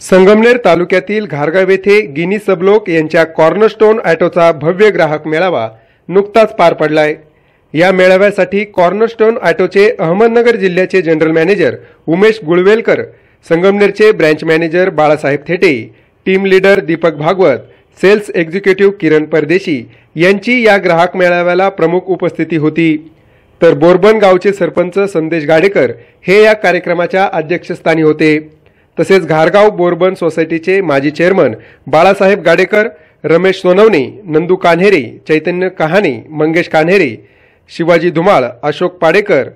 संगमनेर तालुक्यातील घारगाव येथे गिनी सबलोक यांच्या कॉर्नरस्टोन ॲटोचा भव्य ग्राहक मेळावा नुकताच पार पडलाय. या मेळाव्यासाठी कॉर्नरस्टोन ॲटोचे अहमदनगर जिल्ह्याचे general manager Umesh Gulvelkar संगमनेरचे branch manager Balasaheb Thete team leader Deepak Bhagwat sales executive Kiran Pardeshi यांची या ग्राहक मेळाव्याला प्रमुख उपस्थिती होती. तर बोरबन गावचे सरपंच संदेश गाडेकर हे या कार्यक्रमाच्या अध्यक्षस्थानी होते. तसेच घारगाव बोरबन सोसायटीचे माजी चेअरमन बाळासाहेब गाडेकर रमेश सोनवणे नंदू कान्हेरे चैतन्य कहाणे मंगेश कान्हेरे शिवाजी धुमाळ अशोक पाडेकर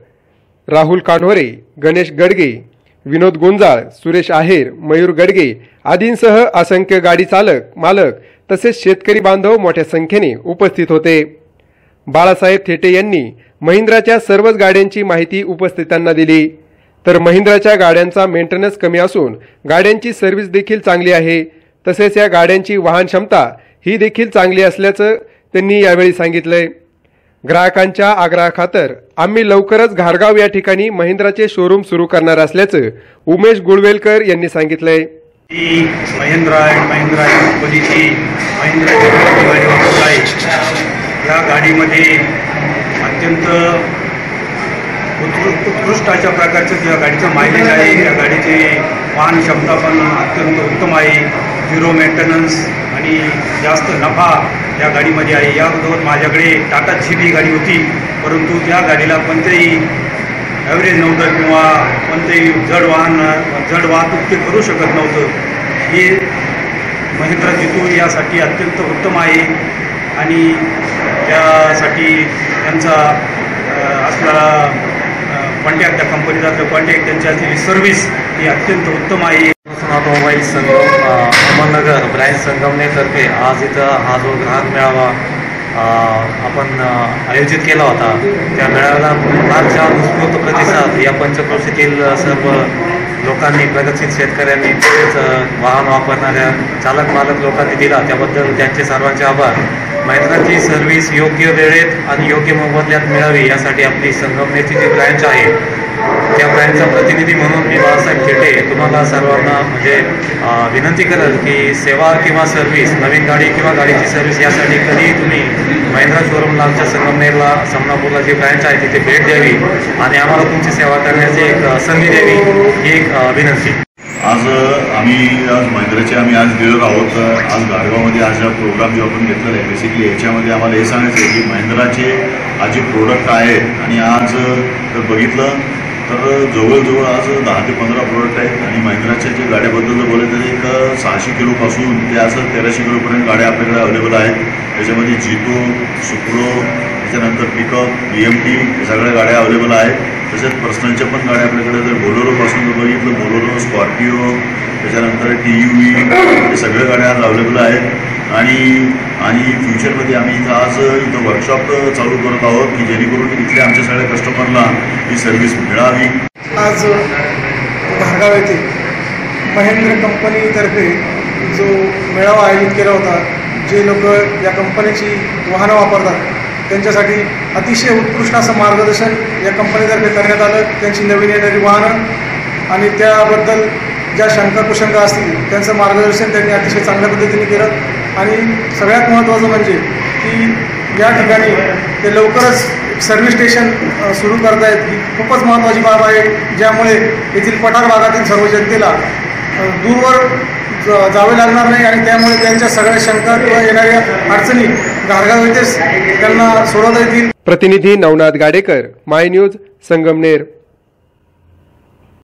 राहुल कान्होरे गणेश गडगे विनोद गुंजाळ सुरेश आहेर मयूर गडगे आदींसह असंख्य गाडी चालक मालक तसेच शेतकरी बांधव मोठ्या संख्येने उपस्थित होते. बाळासाहेब थेटे यांनी महिंद्राच्या सर्वच गाड्यांची माहिती उपस्थितांना दिली. तर महिंद्राच्या गाड्यांचा मेंटेनन्स कमी असून गाड्यांची सर्व्हिस देखील चांगली आहे. तसेच या गाड्यांची वाहन क्षमता ही देखील चांगली असल्याचं त्यांनी यावेळी सांगितलंय. ग्राहकांच्या आग्रहाखातर आम्ही लवकरच घारगाव या ठिकाणी महिंद्राचे शोरूम सुरू करणार असल्याचं उमेश गुळवेलकर यांनी सांगितलंय. महिंद्रा अँड महिंद्रा कंपनीची महिंद्रा गाडी वापरत आहे. या गाडीमध्ये अत्यंत उत्कृष्ट अशा प्रकारचं किंवा गाडीचं मायलेज आहे या गाडीची वाहन क्षमता पण अत्यंत उत्तम आहे. झिरो मेंटेनन्स आणि जास्त नफा या गाडीमध्ये आहे. या अगोदर माझ्याकडे टाटा जीप ही गाडी होती परंतु त्या गाडीला कोणत्याही ॲव्हरेज नव्हतं किंवा कोणतेही जड वाहन जड वाहतूक ते करू शकत नव्हतं. हे महिंद्रा जितू यासाठी अत्यंत उत्तम आहे आणि त्यासाठी त्यांचा असणारा कॉन्टॅक्ट त्या कंपनीचा कॉन्टॅक्ट त्यांच्याची सर्व्हिस ही अत्यंत उत्तम आहे. ऑटोमोबाईल संगम अहमदनगर ब्रँच संगमनेतर्फे आज इथं हा जो ग्राहक मेळावा आपण आयोजित केला होता त्या मेळाव्याला फार छान उत्स्फूर्त प्रतिसाद या पंचक्रोशीतील सर्व लोकांनी प्रगतशील शेतकऱ्यांनी तसेच वाहन वापरणाऱ्या चालक मालक लोकांनी दिला. त्याबद्दल त्यांचे सर्वांचे आभार. महिंद्राची सर्व्हिस योग्य वेळेत आणि योग्य मोबदल्यात मिळावी यासाठी आपली संगमनेरची जी ब्रँच आहे त्या ब्रँचचा प्रतिनिधी म्हणून मी बाळासाहेब खेटे तुम्हाला सर्वांना म्हणजे विनंती करेल की सेवा किंवा सर्व्हिस नवीन गाडी किंवा गाडीची सर्व्हिस यासाठी कधीही तुम्ही महिंद्रा शोरूमला आमच्या संगमनेरला समनापूरला जी ब्रँच आहे तिथे भेट द्यावी आणि आम्हाला तुमची सेवा करण्याची एक संधी द्यावी ही एक विनंती. आज आम्ही आज महिंद्राचे आम्ही आज गेलेलो आहोत. आज गाडगावमध्ये आज हा प्रोग्राम जो आपण घेतलेला आहे बेसिकली याच्यामध्ये आम्हाला हे सांगायचं आहे की महिंद्राचे आज जे प्रोडक्ट आहेत आणि आज जर बघितलं तर जवळजवळ आज दहा ते पंधरा प्रोडक्ट आहेत आणि महिंद्राच्या जे गाड्याबद्दल जर बोलायचं तर एक सहाशे किलोपासून ते असं तेराशे किलोपर्यंत गाड्या आपल्याकडे अवेलेबल आहेत. त्याच्यामध्ये जितो सुप्रो त्याच्यानंतर पिकअप बी एम टी या सगळ्या गाड्या अवेलेबल आहेत. तसेच पर्सनलच्या पण गाड्या आपल्याकडे जर बोलोरोपासून जर बघितलं बोलोरो स्कॉर्पिओ त्याच्यानंतर टी यू व्ही हे सगळ्या गाड्या आज अवेलेबल आहेत. आणि आणि फ्युचरमध्ये आम्ही इथं आज इथं वर्कशॉप चालू करत आहोत की जेणेकरून इथल्या आमच्या सगळ्या कस्टमरला ही सर्व्हिस मिळावी. आज धारगाव येथे महेंद्र कंपनीतर्फे जो मेळावा आयोजित केला होता जे लोक या कंपनीची वाहनं वापरतात त्यांच्यासाठी अतिशय उत्कृष्ट असं मार्गदर्शन या कंपनीतर्फे करण्यात आलं. त्यांची नवीन येणारी वाहनं आणि त्याबद्दल ज्या शंका कुशंका असतील त्यांचं मार्गदर्शन त्यांनी अतिशय चांगल्या पद्धतीने केलं. आणि सगळ्यात महत्त्वाचं म्हणजे की या ठिकाणी ते लवकरच सर्व्हिस स्टेशन सुरू करतायत. ही खूपच महत्त्वाची बाब आहे. ज्यामुळे येथील पठार भागातील सर्व जनतेला दूरवर जावे लागणार नाही आणि त्यामुळे त्यांच्या सगळ्या शंका किंवा येणाऱ्या अडचणी घारगाव येथेच त्यांना सोडवता येतील. प्रतिनिधी नवनाथ गाडेकर माय न्यूज संगमनेर.